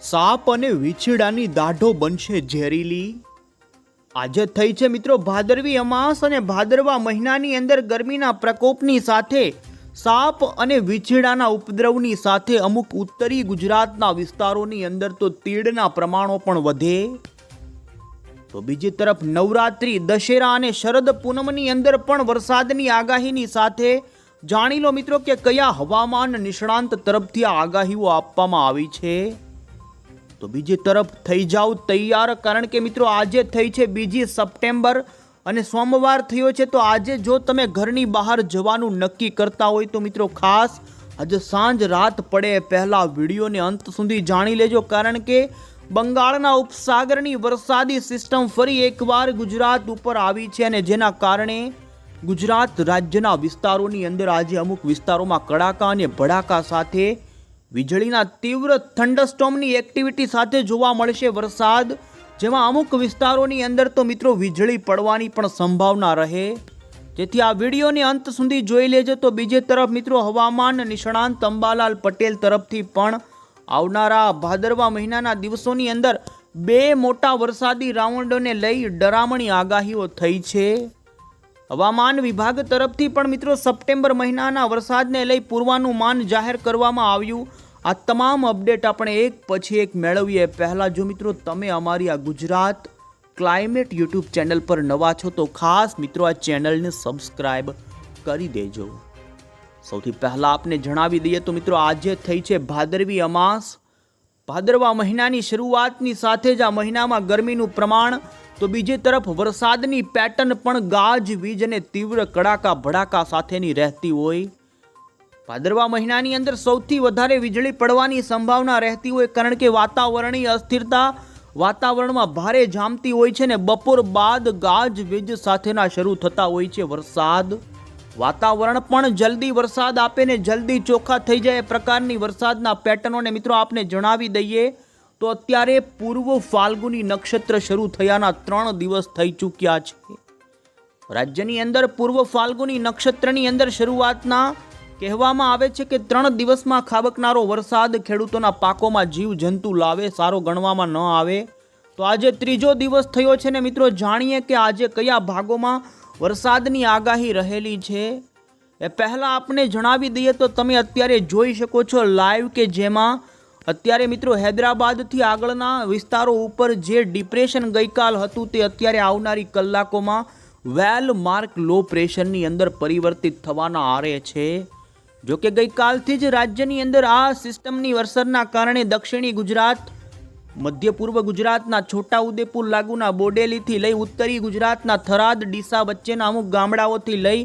સાપ અને વીછીડાની દાઢો બનશે ઝેરીલી. આજે થઈ છે મિત્રો ભાદરવી અમાસ અને ભાદરવા મહિનાની અંદર ગરમીના પ્રકોપની સાથે સાપ અને વીછીડાના ઉપદ્રવની સાથે અમુક ઉત્તરી ગુજરાતના વિસ્તારોની અંદર તો તીડના પ્રમાણો પણ વધે. તો બીજી તરફ નવરાત્રી, દશેરા અને શરદ પૂનમની અંદર પણ વરસાદની આગાહીની સાથે જાણી લો મિત્રો કે કયા હવામાન નિષ્ણાંત તરફથી આ આગાહીઓ આપવામાં આવી છે. તો બીજી તરફ થઈ જાઓ તૈયાર. કારણ કે મિત્રો આજે થઈ છે બીજી સપ્ટેમ્બર અને સોમવાર થયો છે તો આજે જો તમે ઘરની બહાર જવાનું નક્કી કરતા હોય તો મિત્રો ખાસ આજે સાંજ રાત પડે પહેલાં વિડીયોને અંત સુધી જાણી લેજો. કારણ કે બંગાળના ઉપસાગરની વરસાદી સિસ્ટમ ફરી એકવાર ગુજરાત ઉપર આવી છે અને જેના કારણે ગુજરાત રાજ્યના વિસ્તારોની અંદર આજે અમુક વિસ્તારોમાં કડાકા અને ભડાકા સાથે વીજળીના તીવ્ર થંડરસ્ટોમની એક્ટિવિટી સાથે જોવા મળશે વરસાદ. જેમાં અમુક વિસ્તારોની અંદર તો મિત્રો વીજળી પડવાની પણ સંભાવના રહે. જેથી આ વિડીયોને અંત સુધી જોઈ લેજો. તો બીજી તરફ મિત્રો હવામાન નિષ્ણાંત અંબાલાલ પટેલ તરફથી પણ આવનારા ભાદરવા મહિનાના દિવસોની અંદર બે મોટા વરસાદી રાઉન્ડોને લઈ ડરામણી આગાહીઓ થઈ છે. હવામાન વિભાગ તરફથી પણ મિત્રો સપ્ટેમ્બર મહિનાના વરસાદને લઈ પૂર્વાનુમાન જાહેર કરવામાં આવ્યું. આ તમામ અપડેટ આપણે એક પછી એક મેળવીએ. પહેલાં જો મિત્રો તમે અમારી આ ગુજરાત ક્લાઇમેટ યુટ્યુબ ચેનલ પર નવા છો, તો ખાસ મિત્રો આ ચેનલને સબસ્ક્રાઈબ કરી દેજો. સૌથી પહેલાં આપને જણાવી દઈએ તો મિત્રો આજે થઈ છે ભાદરવી અમાસ. ભાદરવા મહિનાની શરૂઆતની સાથે જ આ મહિનામાં ગરમીનું પ્રમાણ, તો બીજી તરફ વરસાદની પેટર્ન પણ ગાજ વીજ અને તીવ્ર કડાકા ભડાકા સાથેની રહેતી હોય. ભાદરવા મહિનાની અંદર સૌથી વધારે વીજળી પડવાની સંભાવના રહેતી હોય, કારણ કે વાતાવરણીય અસ્થિરતા વાતાવરણમાં ભારે જામતી હોય છે ને બપોર બાદ ગાજ વીજ સાથેના શરૂ થતા હોય છે વરસાદ. વાતાવરણ પણ જલ્દી વરસાદ આપે ને જલ્દી ચોખ્ખા થઈ જાય એ પ્રકારની વરસાદના પેટર્નોને મિત્રો આપને જણાવી દઈએ તો અત્યારે પૂર્વ ફાલ્ગુની નક્ષત્ર શરૂ થયાના ત્રણ દિવસ થઈ ચૂક્યા છે. રાજ્યની અંદર પૂર્વ ફાલ્ગુની નક્ષત્રની અંદર શરૂઆતના કહેવામાં આવે છે કે ત્રણ દિવસમાં ખાબકનારો વરસાદ ખેડૂતોના પાકોમાં જીવ જંતુ લાવે, સારો ગણવામાં ન આવે. તો આજે ત્રીજો દિવસ થયો છે ને મિત્રો, જાણીએ કે આજે કયા ભાગોમાં વરસાદની આગાહી રહેલી છે? એ પહેલાં આપને જણાવી દઈએ તો તમે અત્યારે જોઈ શકો છો લાઈવ કે જેમાં અત્યારે મિત્રો હૈદરાબાદથી આગળના વિસ્તારો ઉપર જે ડિપ્રેશન ગઈકાલ હતું તે અત્યારે આવનારી કલાકોમાં વેલ માર્ક લો પ્રેશરની અંદર પરિવર્તિત થવાના આરે છે. જો કે ગઈકાલથી જ રાજ્યની અંદર આ સિસ્ટમની અસરના કારણે દક્ષિણી ગુજરાત, મધ્ય પૂર્વ ગુજરાતના છોટાઉદેપુર લાગુના બોડેલીથી લઈ ઉત્તરી ગુજરાતના થરાદ, ડીસા વચ્ચેના અમુક ગામડાઓથી લઈ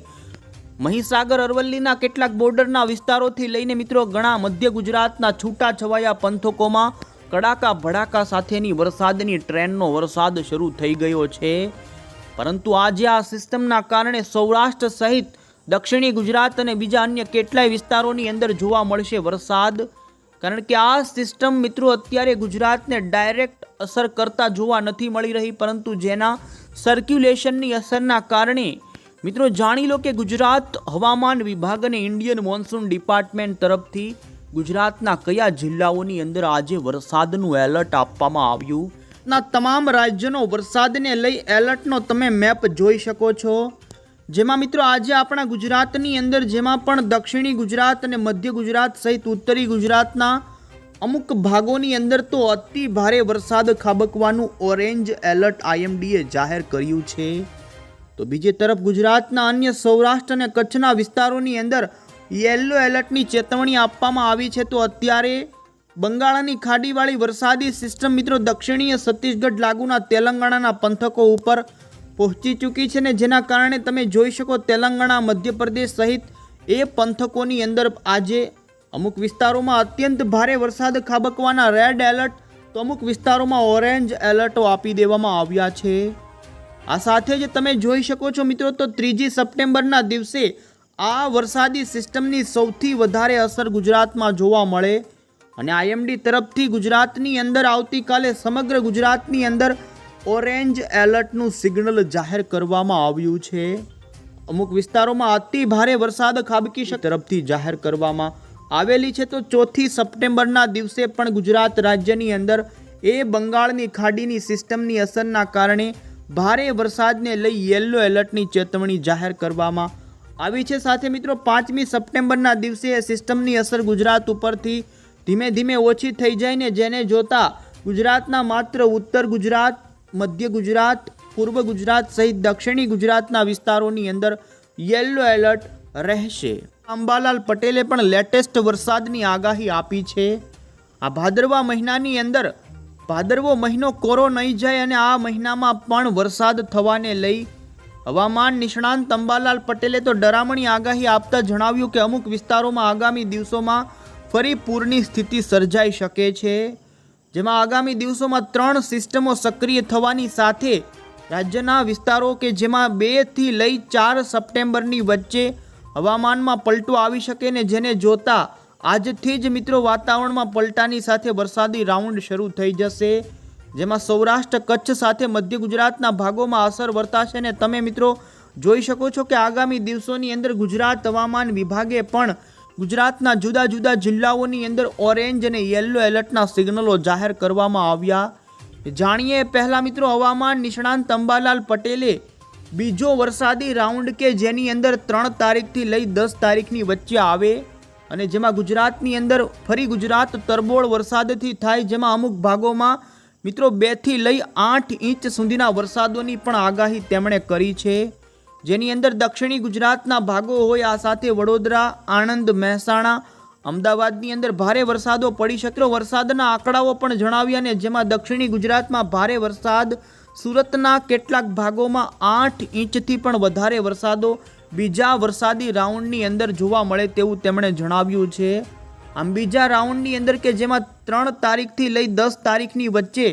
મહીસાગર, અરવલ્લીના કેટલાક બોર્ડરના વિસ્તારોથી લઈને મિત્રો ઘણા મધ્ય ગુજરાતના છૂટાછવાયા પંથકોમાં કડાકા ભડાકા સાથેની વરસાદની ટ્રેનનો વરસાદ શરૂ થઈ ગયો છે. પરંતુ આજે આ સિસ્ટમના કારણે સૌરાષ્ટ્ર સહિત દક્ષિણી ગુજરાત અને બીજા અન્ય કેટલાય વિસ્તારોની અંદર જોવા મળશે વરસાદ. કારણ કે આ સિસ્ટમ મિત્રો અત્યારે ગુજરાતને ડાયરેક્ટ અસર કરતા જોવા નથી મળી રહી, પરંતુ જેના સર્ક્યુલેશનની અસરના કારણે મિત્રો જાણી લો કે ગુજરાત હવામાન વિભાગ અને ઇન્ડિયન મોન્સૂન ડિપાર્ટમેન્ટ તરફથી ગુજરાતના કયા જિલ્લાઓની અંદર આજે વરસાદનું એલર્ટ આપવામાં આવ્યું? ના, તમામ રાજ્યોનો વરસાદને લઈ એલર્ટનો તમે મેપ જોઈ શકો છો. જેમાં મિત્રો આજે આપણા ગુજરાતની અંદર જેમાં પણ દક્ષિણી ગુજરાત અને મધ્ય ગુજરાત સહિત ઉત્તરી ગુજરાતના અમુક ભાગોની અંદર તો અતિ ભારે વરસાદ ખાબકવાનું ઓરેન્જ એલર્ટ આઈએમડીએ જાહેર કર્યું છે. તો બીજી તરફ ગુજરાતના અન્ય સૌરાષ્ટ્ર અને કચ્છના વિસ્તારોની અંદર યેલો એલર્ટની ચેતવણી આપવામાં આવી છે તો અત્યારે બંગાળાની ખાડીવાળી વરસાદી સિસ્ટમ મિત્રો દક્ષિણીય છત્તીસગઢ લાગુના તેલંગાણાના પંથકો ઉપર પહોંચી ચૂકી છે ને જેના કારણે તમે જોઈ શકો તેલંગાણા, મધ્યપ્રદેશ સહિત એ પંથકોની અંદર આજે અમુક વિસ્તારોમાં અત્યંત ભારે વરસાદ ખાબકવાના રેડ એલર્ટ તો અમુક વિસ્તારોમાં ઓરેન્જ એલર્ટો આપી દેવામાં આવ્યા છે. આ સાથે જ તમે જોઈ શકો છો મિત્રો તો ત્રીજી સપ્ટેમ્બરના દિવસે આ વરસાદી સિસ્ટમની સૌથી વધારે અસર ગુજરાતમાં જોવા મળે. અને આઈએમડી તરફથી ગુજરાતની અંદર આવતીકાલે સમગ્ર ગુજરાતની અંદર ઓરેન્જ એલર્ટનું સિગ્નલ જાહેર કરવામાં આવ્યું છે. અમુક વિસ્તારોમાં અતિ ભારે વરસાદ ખાબકી તરફથી જાહેર કરવામાં આવેલી છે. તો ચોથી સપ્ટેમ્બરના દિવસે પણ ગુજરાત રાજ્યની અંદર એ બંગાળની ખાડીની સિસ્ટમની અસરના કારણે ભારે વરસાદને લઈ યેલો એલર્ટની ચેતવણી જાહેર કરવામાં આવી છે. સાથે મિત્રો, પાંચમી સપ્ટેમ્બરના દિવસે સિસ્ટમની અસર ગુજરાત ઉપરથી ધીમે ધીમે ઓછી થઈ જાય ને જેને જોતા ગુજરાતના માત્ર ઉત્તર ગુજરાત મધ્ય ગુજરાત, પૂર્વ ગુજરાત સહિત દક્ષિણી ગુજરાતના વિસ્તારોની અંદર યલો એલર્ટ રહેશે. અંબાલાલ પટેલે પણ લેટેસ્ટ વરસાદની આગાહી આપી છે. આ ભાદરવા મહિનાની અંદર ભાદરવો મહિનો કોરો નહીં જાય અને આ મહિનામાં પણ વરસાદ થવાને લઈ હવામાન નિષ્ણાંત અંબાલાલ પટેલે તો ડરામણી આગાહી આપતા જણાવ્યું કે અમુક વિસ્તારોમાં આગામી દિવસોમાં ફરી પૂરની સ્થિતિ સર્જાઈ શકે છે. જેમાં આગામી દિવસોમાં ત્રણ સિસ્ટમો સક્રિય થવાની સાથે રાજ્યના વિસ્તારો કે જેમાં બેથી લઈ ચાર સપ્ટેમ્બરની વચ્ચે હવામાનમાં પલટો આવી શકે ને જેને જોતા આજથી જ મિત્રો વાતાવરણમાં પલટાની સાથે વરસાદી રાઉન્ડ શરૂ થઈ જશે. જેમાં સૌરાષ્ટ્ર, કચ્છ સાથે મધ્ય ગુજરાતના ભાગોમાં અસર વર્તાશે ને તમે મિત્રો જોઈ શકો છો કે આગામી દિવસોની અંદર ગુજરાત હવામાન વિભાગે પણ ગુજરાતના જુદા જુદા જિલ્લાઓની અંદર ઓરેન્જ અને યલો એલર્ટના સિગ્નલો જાહેર કરવામાં આવ્યા. જાણીએ પહેલા મિત્રો હવામાન નિષ્ણાંત અંબાલાલ પટેલે બીજો વરસાદી રાઉન્ડ કે જેની અંદર ત્રણ તારીખથી લઈ દસ તારીખની વચ્ચે આવે અને જેમાં ગુજરાતની અંદર ફરી ગુજરાત તરબોળ વરસાદથી થાય જેમાં અમુક ભાગોમાં મિત્રો બેથી લઈ આઠ ઇંચ સુધીના વરસાદોની પણ આગાહી તેમણે કરી છે. જેની અંદર દક્ષિણી ગુજરાતના ભાગો હોય, આ સાથે વડોદરા, આણંદ, મહેસાણા, અમદાવાદની અંદર ભારે વરસાદો પડી. શક્યો વરસાદના આંકડાઓ પણ જણાવ્યા ને જેમાં દક્ષિણી ગુજરાતમાં ભારે વરસાદ, સુરતના કેટલાક ભાગોમાં આઠ ઇંચથી પણ વધારે વરસાદો, બીજા વરસાદી રાઉન્ડની અંદર જોવા મળે તેવું તેમણે જણાવ્યું છે. આમ બીજા રાઉન્ડની અંદર કે જેમાં ત્રણ તારીખથી લઈ દસ તારીખની વચ્ચે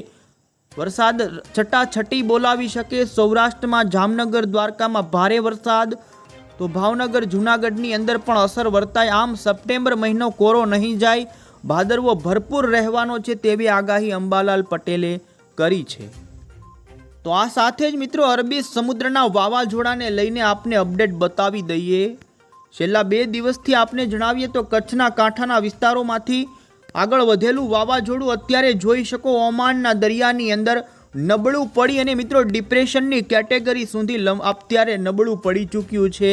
વરસાદ છટાછટી બોલાવી શકે. સૌરાષ્ટ્રમાં જામનગર દ્વારકામાં ભારે વરસાદ. તો ભાવનગર, જૂનાગઢની અંદર પણ અસર વર્તાય. આમ સપ્ટેમ્બર મહિનો કોરો નહીં જાય. ભાદરવો ભરપૂર રહેવાનો છે તેવી આગાહી અંબાલાલ પટેલે કરી છે. તો આ સાથે જ મિત્રો અરબી સમુદ્રના વાવાઝોડાને લઈને આપને અપડેટ બતાવી દઈએ. છેલ્લા બે દિવસથી આપને જણાવીએ તો કચ્છના કાંઠાના વિસ્તારોમાંથી આગળ વધેલું વાવાઝોડું અત્યારે જોઈ શકો ઓમાનના દરિયાની અંદર નબળું પડી અને મિત્રો ડિપ્રેશનની કેટેગરી સુધી અત્યારે નબળું પડી ચૂક્યું છે.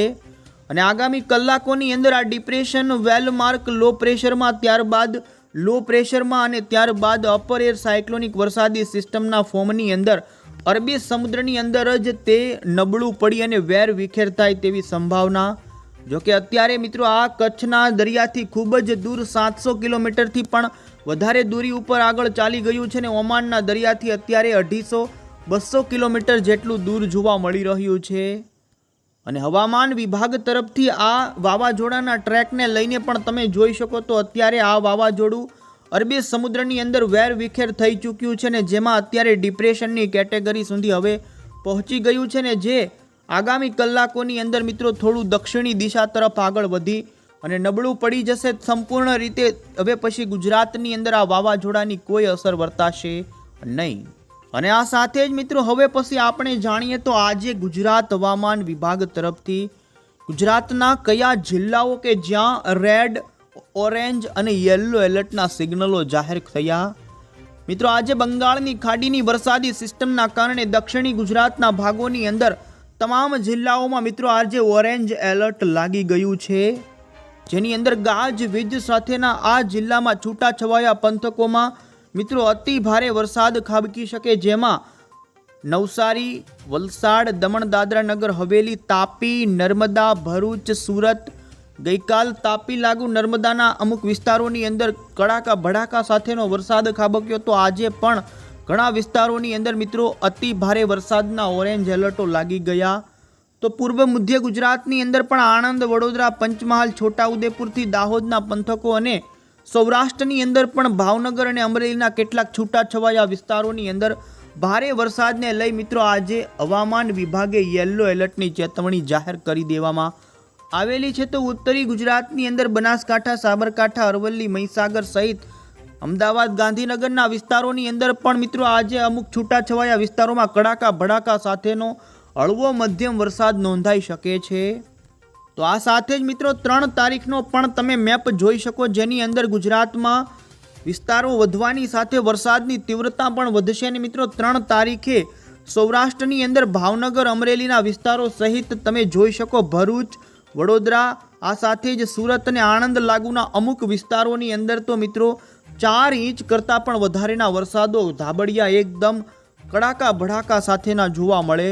અને આગામી કલાકોની અંદર આ ડિપ્રેશન વેલમાર્ક લો પ્રેશરમાં, ત્યારબાદ લો પ્રેશરમાં અને ત્યારબાદ અપર એર સાયક્લોનિક વરસાદી સિસ્ટમના ફોર્મની અંદર અરબી સમુદ્રની અંદર જ તે નબળું પડી અને વેર વિખેર થાય તેવી સંભાવના જોકે અત્યારે મિત્રો આ કચ્છના દરિયાથી ખૂબ જ દૂર સાતસો કિલોમીટરથી પણ વધારે દૂરી ઉપર આગળ ચાલી ગયું છે ને ઓમાનના દરિયાથી અત્યારે અઢીસો બસો કિલોમીટર જેટલું દૂર જોવા મળી રહ્યું છે. અને હવામાન વિભાગ તરફથી આ વાવાઝોડાના ટ્રેકને લઈને પણ તમે જોઈ શકો તો અત્યારે આ વાવાઝોડું અરબી સમુદ્રની અંદર વેર વિખેર થઈ ચૂક્યું છે ને જેમાં અત્યારે ડિપ્રેશનની કેટેગરી સુધી હવે પહોંચી ગયું છે ને જે આગામી કલાકોની અંદર મિત્રો થોડું દક્ષિણી દિશા તરફ આગળ વધી અને નબળું પડી જશે સંપૂર્ણ રીતે. હવે પછી ગુજરાતની અંદર આ વાવાઝોડાની કોઈ અસર વર્તાશે નહીં. અને આ સાથે જ મિત્રો હવે પછી આપણે જાણીએ તો આજે ગુજરાત હવામાન વિભાગ તરફથી ગુજરાતના કયા જિલ્લાઓ કે જ્યાં રેડ, ઓરેન્જ અને યલો એલર્ટના સિગ્નલો જાહેર થયા? મિત્રો આજે બંગાળની ખાડીની વરસાદી સિસ્ટમના કારણે દક્ષિણી ગુજરાતના ભાગોની અંદર તમામ જિલ્લાઓમાં મિત્રો આજે ઓરેન્જ એલર્ટ લાગી ગયું છે. જેની અંદર ગાજ, વીજ સાથેના આ જિલ્લામાં છૂટાછવાયા પંથકોમાં મિત્રો અતિ ભારે વરસાદ ખાબકી શકે જેમાં નવસારી, વલસાડ, દમણ દાદરા નગર હવેલી, તાપી, નર્મદા, ભરૂચ, સુરત, ગઈકાલ તાપી લાગુ નર્મદાના અમુક વિસ્તારોની અંદર કડાકા ભડાકા સાથેનો વરસાદ ખાબક્યો તો આજે પણ ઘણા વિસ્તારોની અંદર મિત્રો અતિ ભારે વરસાદના ઓરેન્જ એલર્ટો લાગી ગયા. તો પૂર્વ મધ્ય ગુજરાતની અંદર પણ આણંદ, વડોદરા, પંચમહાલ, છોટાઉદેપુરથી દાહોદના પંથકો અને સૌરાષ્ટ્રની અંદર પણ ભાવનગર અને અમરેલીના કેટલાક છૂટાછવાયા વિસ્તારોની અંદર ભારે વરસાદને લઈ મિત્રો આજે હવામાન વિભાગે યલો એલર્ટની ચેતવણી જાહેર કરી દેવામાં આવેલી છે. તો ઉત્તરી ગુજરાતની અંદર બનાસકાંઠા, સાબરકાંઠા, અરવલ્લી, મહીસાગર સહિત અમદાવાદ ગાંધીનગરના વિસ્તારોની અંદર પણ મિત્રો આજે અમુક છૂટાછવાયા વિસ્તારોમાં કડાકા ભડાકા સાથેનો હળવો મધ્યમ વરસાદ નોંધાઈ શકે છે. તો આ સાથે જ મિત્રો ત્રણ તારીખનો પણ તમે મેપ જોઈ શકો જેની અંદર ગુજરાતમાં વિસ્તારો વધવાની સાથે વરસાદની તીવ્રતા પણ વધશે અને મિત્રો ત્રણ તારીખે સૌરાષ્ટ્રની અંદર ભાવનગર, અમરેલીના વિસ્તારો સહિત તમે જોઈ શકો ભરૂચ, વડોદરા, આ સાથે જ સુરત અને આણંદ લાગુના અમુક વિસ્તારોની અંદર તો મિત્રો ચાર ઇંચ કરતાં પણ વધારેના વરસાદો ધાબડિયા એકદમ કડાકા ભડાકા સાથેના જોવા મળે.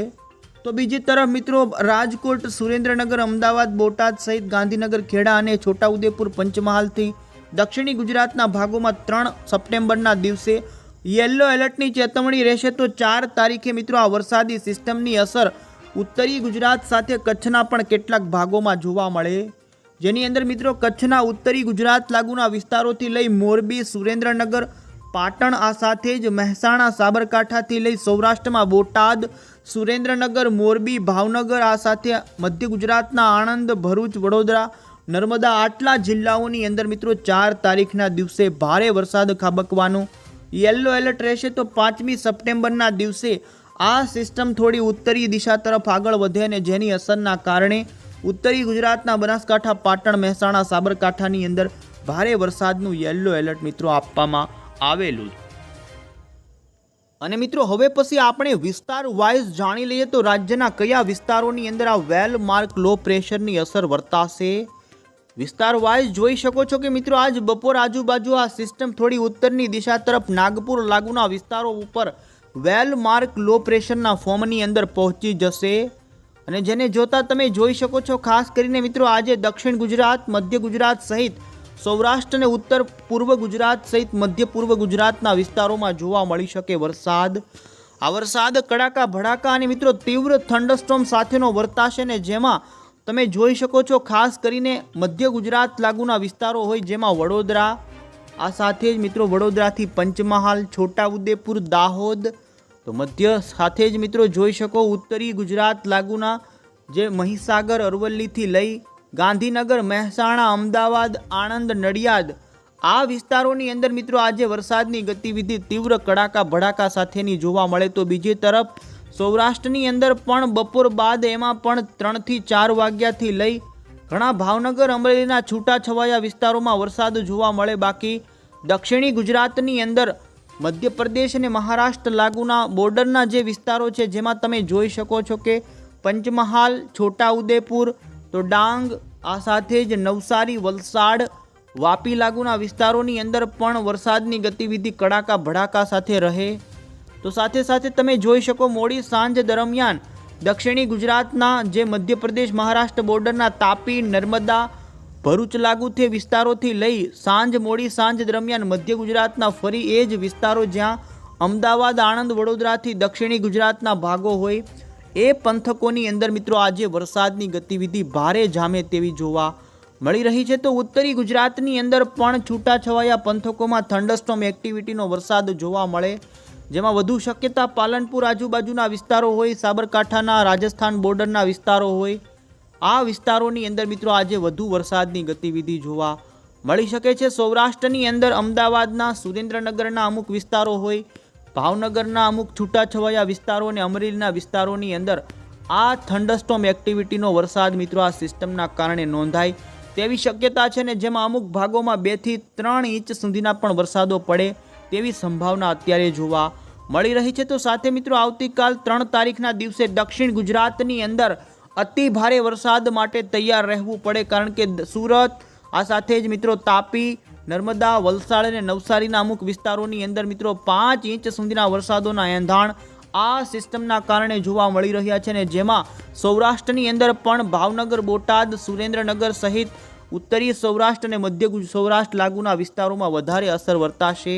તો બીજી તરફ મિત્રો, રાજકોટ, સુરેન્દ્રનગર, અમદાવાદ, બોટાદ સહિત ગાંધીનગર, ખેડા અને છોટાઉદેપુર પંચમહાલથી દક્ષિણી ગુજરાતના ભાગોમાં ત્રણ સપ્ટેમ્બરના દિવસે યલો એલર્ટની ચેતવણી રહેશે. તો ચાર તારીખે મિત્રો આ વરસાદી સિસ્ટમની અસર ઉત્તરી ગુજરાત સાથે કચ્છના પણ કેટલાક ભાગોમાં જોવા મળે. જેની અંદર મિત્રો કચ્છના ઉત્તરી ગુજરાત લાગુના વિસ્તારોથી લઈ મોરબી, સુરેન્દ્રનગર, પાટણ આ સાથે જ મહેસાણા, સાબરકાંઠાથી લઈ સૌરાષ્ટ્રમાં બોટાદ, સુરેન્દ્રનગર, મોરબી, ભાવનગર આ સાથે મધ્ય ગુજરાતના આણંદ, ભરૂચ, વડોદરા, નર્મદા આટલા જિલ્લાઓની અંદર મિત્રો ચાર તારીખના દિવસે ભારે વરસાદ ખાબકવાનો. યલો એલર્ટ રહેશે તો પાંચમી સપ્ટેમ્બરના દિવસે આ સિસ્ટમ થોડી ઉત્તરી દિશા તરફ આગળ વધે અને જેની અસરના કારણે ઉત્તરી ગુજરાતના બનાસકાંઠા પાટણ મહેસાણા સાબરકાંઠાની અંદર ભારે વરસાદનું યલો એલર્ટ મિત્રો આપવામાં આવેલું અને મિત્રો, હવે પછી આપણે વિસ્તાર વાઇઝ જાણી લઈએ તો રાજ્યના કયા વિસ્તારોની અંદર આ વેલ માર્ક લો પ્રેશરની અસર વર્તાશે? વિસ્તાર વાઇઝ જોઈ શકો છો કે મિત્રો, આજ બપોર આજુબાજુ આ સિસ્ટમ થોડી ઉત્તરની દિશા તરફ નાગપુર લાગુના વિસ્તારો ઉપર વેલ માર્ક લો પ્રેશરના ફોર્મની અંદર પહોંચી જશે. અને જેને જોતા તમે જોઈ શકો છો, ખાસ કરીને મિત્રો આજે દક્ષિણ ગુજરાત, મધ્ય ગુજરાત સહિત સૌરાષ્ટ્ર અને ઉત્તર પૂર્વ ગુજરાત સહિત મધ્ય પૂર્વ ગુજરાતના વિસ્તારોમાં જોવા મળી શકે વરસાદ. આ વરસાદ કડાકા, ભડાકા અને મિત્રો તીવ્ર થંડરસ્ટોમ સાથેનો વર્તાશે ને જેમાં તમે જોઈ શકો છો, ખાસ કરીને મધ્ય ગુજરાત લાગુના વિસ્તારો હોય જેમાં વડોદરા, આ સાથે જ મિત્રો વડોદરાથી પંચમહાલ, છોટાઉદેપુર, દાહોદ તો મધ્ય સાથે જ મિત્રો જોઈ શકો ઉત્તરી ગુજરાત લાગુના જે મહીસાગર, અરવલ્લીથી લઈ ગાંધીનગર, મહેસાણા, અમદાવાદ, આણંદ, નડિયાદ આ વિસ્તારોની અંદર મિત્રો આજે વરસાદની ગતિવિધિ તીવ્ર કડાકા ભડાકા સાથેની જોવા મળે તો બીજી તરફ સૌરાષ્ટ્રની અંદર પણ બપોર બાદ એમાં પણ ત્રણથી ચાર વાગ્યાથી લઈ ઘણા ભાવનગર, અમરેલીના છૂટાછવાયા વિસ્તારોમાં વરસાદ જોવા મળે. બાકી દક્ષિણી ગુજરાતની અંદર મધ્યપ્રદેશ અને મહારાષ્ટ્ર લાગુના બોર્ડરના જે વિસ્તારો છે, જેમાં તમે જોઈ શકો છો કે પંચમહાલ, છોટાઉદેપુર, તો ડાંગ, આ સાથે જ નવસારી, વલસાડ, વાપી લાગુના વિસ્તારોની અંદર પણ વરસાદની ગતિવિધિ કડાકા ભડાકા સાથે રહે. તો સાથે સાથે તમે જોઈ શકો મોડી સાંજ દરમિયાન દક્ષિણી ગુજરાતના જે મધ્યપ્રદેશ મહારાષ્ટ્ર બોર્ડરના તાપી, નર્મદા ભરૂચ લાગુ તે વિસ્તારોથી લઈ સાંજ મોડી સાંજ દરમિયાન મધ્ય ગુજરાતના ફરી એ જ વિસ્તારો જ્યાં અમદાવાદ, આણંદ, વડોદરાથી દક્ષિણી ગુજરાતના ભાગો હોય, એ પંથકોની અંદર મિત્રો આજે વરસાદની ગતિવિધિ ભારે જામે તેવી જોવા મળી રહી છે. તો ઉત્તરી ગુજરાતની અંદર પણ છૂટાછવાયા પંથકોમાં થંડરસ્ટોમ એક્ટિવિટીનો વરસાદ જોવા મળે, જેમાં વધુ શક્યતા પાલનપુર આજુબાજુના વિસ્તારો હોય, સાબરકાંઠાના રાજસ્થાન બોર્ડરના વિસ્તારો હોય આ વિસ્તારોની અંદર મિત્રો આજે વધુ વરસાદની ગતિવિધિ જોવા મળી શકે છે. સૌરાષ્ટ્રની અંદર અમદાવાદના સુરેન્દ્રનગરના અમુક વિસ્તારો હોય, ભાવનગરના અમુક છૂટાછવાયા વિસ્તારો અને અમરેલીના વિસ્તારોની અંદર આ થંડરસ્ટોમ એક્ટિવિટીનો વરસાદ મિત્રો આ સિસ્ટમના કારણે નોંધાય તેવી શક્યતા છે ને જેમાં અમુક ભાગોમાં બેથી ત્રણ ઇંચ સુધીના પણ વરસાદો પડે તેવી સંભાવના અત્યારે જોવા મળી રહી છે. તો સાથે મિત્રો આવતીકાલ ત્રણ તારીખના દિવસે દક્ષિણ ગુજરાતની અંદર અતિ ભારે વરસાદ માટે તૈયાર રહેવું પડે કારણ કે સુરત, આ સાથે જ મિત્રો તાપી, નર્મદા, વલસાડ અને નવસારીના અમુક વિસ્તારોની અંદર મિત્રો પાંચ ઇંચ સુધીના વરસાદોના એંધાણ આ સિસ્ટમના કારણે જોવા મળી રહ્યા છે ને જેમાં સૌરાષ્ટ્રની અંદર પણ ભાવનગર, બોટાદ, સુરેન્દ્રનગર સહિત ઉત્તરીય સૌરાષ્ટ્ર અને મધ્ય સૌરાષ્ટ્ર લાગુના વિસ્તારોમાં વધારે અસર વર્તાશે.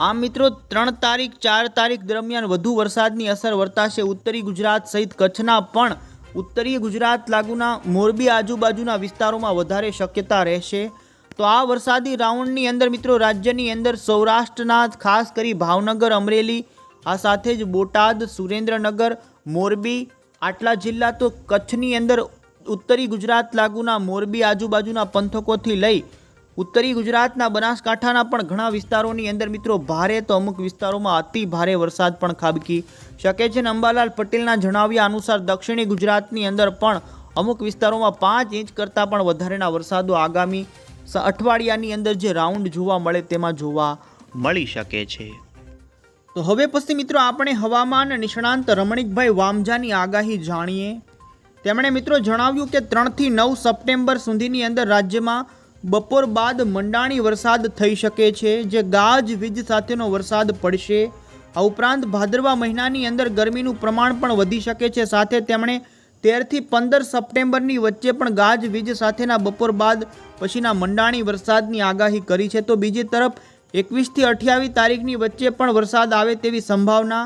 આમ મિત્રો ત્રણ તારીખ, ચાર તારીખ દરમિયાન વધુ વરસાદની અસર વર્તાશે. ઉત્તરી ગુજરાત સહિત કચ્છના પણ ઉત્તરીય ગુજરાત લાગુના મોરબી આજુબાજુના વિસ્તારોમાં વધારે શક્યતા રહેશે. તો આ વરસાદી રાઉન્ડની અંદર મિત્રો રાજ્યની અંદર સૌરાષ્ટ્રના ખાસ કરી ભાવનગર, અમરેલી, આ સાથે જ બોટાદ, સુરેન્દ્રનગર, મોરબી, આટલા જિલ્લા તો કચ્છની અંદર ઉત્તરી ગુજરાત લાગુના મોરબી આજુબાજુના પંથકોથી લઈ ઉત્તરી ગુજરાતના બનાસકાંઠાના પણ ઘણા વિસ્તારોની અંદર મિત્રો ભારે તો અમુક વિસ્તારોમાં અતિ ભારે વરસાદ પણ ખાબકી શકે છે અંબાલાલ પટેલના જણાવ્યા અનુસાર દક્ષિણી ગુજરાતની અંદર પણ અમુક વિસ્તારોમાં પાંચ ઇંચ કરતાં પણ વધારેના વરસાદો આગામી અઠવાડિયાની અંદર જે રાઉન્ડ જોવા મળે તેમાં જોવા મળી શકે છે. તો હવે પછી મિત્રો આપણે હવામાન નિષ્ણાંત રમણીકભાઈ વામજાની આગાહી જાણીએ. તેમણે મિત્રો જણાવ્યું કે ત્રણથી નવ સપ્ટેમ્બર સુધીની અંદર રાજ્યમાં બપોર બાદ મંડાણી વરસાદ થઈ શકે છે, જે ગાજ વીજ સાથેનો વરસાદ પડશે. આ ઉપરાંત ભાદરવા મહિનાની અંદર ગરમીનું પ્રમાણ પણ વધી શકે છે. સાથે તેમણે તેરથી પંદર સપ્ટેમ્બરની વચ્ચે પણ ગાજ વીજ સાથેના બપોર બાદ પછીના મંડાણી વરસાદની આગાહી કરી છે. તો બીજી તરફ, એકવીસથી અઠ્યાવીસ તારીખની વચ્ચે પણ વરસાદ આવે તેવી સંભાવના.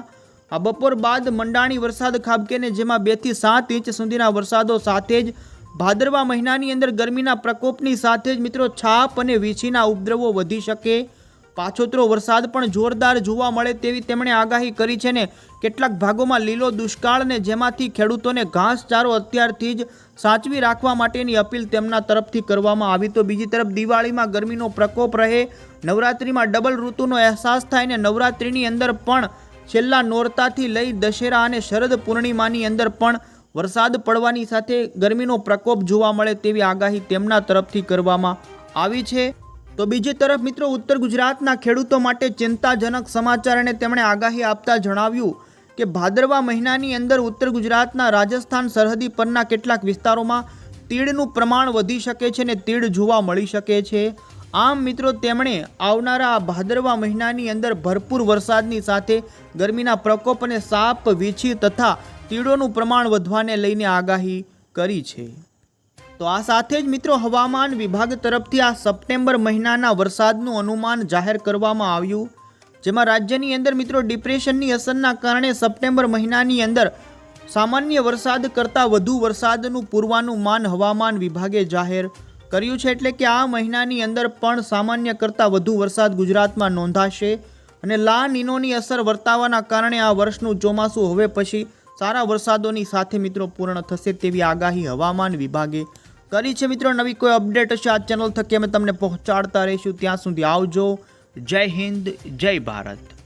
આ બપોર બાદ મંડાણી વરસાદ ખાબકે ને જેમાં બેથી સાત ઇંચ સુધીના વરસાદો સાથે જ ભાદરવા મહિનાની અંદર ગરમીના પ્રકોપની સાથે જ મિત્રો છાપ અને વીછીના ઉપદ્રવો વધી શકે. પાછોતરો વરસાદ પણ જોરદાર જોવા મળે તેવી તેમણે આગાહી કરી છે ને કેટલાક ભાગોમાં લીલો દુષ્કાળ ને જેમાંથી ખેડૂતોને ઘાસચારો અત્યારથી જ સાચવી રાખવા માટેની અપીલ તેમના તરફથી કરવામાં આવી. તો બીજી તરફ દિવાળીમાં ગરમીનો પ્રકોપ રહે, નવરાત્રિમાં ડબલ ઋતુનો અહેસાસ થાય ને નવરાત્રિની અંદર પણ છેલ્લા નોરતાથી લઈ દશેરા અને શરદ પૂર્ણિમાની અંદર પણ વરસાદ પડવાની સાથે ગરમીનો પ્રકોપ જોવા મળે તેવી આગાહી તેમના તરફથી કરવામાં આવી છે. તો બીજી તરફ મિત્રો, ઉત્તર ગુજરાતના ખેડૂતો માટે ચિંતાજનક સમાચાર અને તેમણે આગાહી આપતા જણાવ્યું કે ભાદરવા મહિનાની અંદર ઉત્તર ગુજરાતના રાજસ્થાન સરહદી પરના કેટલાક વિસ્તારોમાં તીડનું પ્રમાણ વધી શકે છે ને તીડ જોવા મળી શકે છે. આમ મિત્રો, તેમણે આવનારા ભાદરવા મહિનાની અંદર ભરપૂર વરસાદની સાથે ગરમીના પ્રકોપ અને સાપ વીછી તથા તીડોનું પ્રમાણ વધવાને લઈને આગાહી કરી છે. તો આ સાથે જ મિત્રો હવામાન વિભાગ તરફથી આ સપ્ટેમ્બર મહિનાના વરસાદનું અનુમાન જાહેર કરવામાં આવ્યું, જેમાં રાજ્યની અંદર મિત્રો ડિપ્રેશનની અસરના કારણે સપ્ટેમ્બર મહિનાની અંદર સામાન્ય વરસાદ કરતાં વધુ વરસાદનું પૂર્વાનુમાન હવામાન વિભાગે જાહેર કર્યું છે. એટલે કે આ મહિનાની અંદર પણ સામાન્ય કરતાં વધુ વરસાદ ગુજરાતમાં નોંધાશે અને લા નિનોની અસર વર્તાવાના કારણે આ વર્ષનું ચોમાસું હવે પછી સારા વરસાદોની સાથે મિત્રો પૂર્ણ થશે તેવી આગાહી હવામાન વિભાગે કરી છે મિત્રો. નવી કોઈ અપડેટ હશે આ ચેનલ થકી અમે તમને પહોંચાડતા રહીશું. ત્યાં સુધી આવજો. જય હિન્દ, જય ભારત.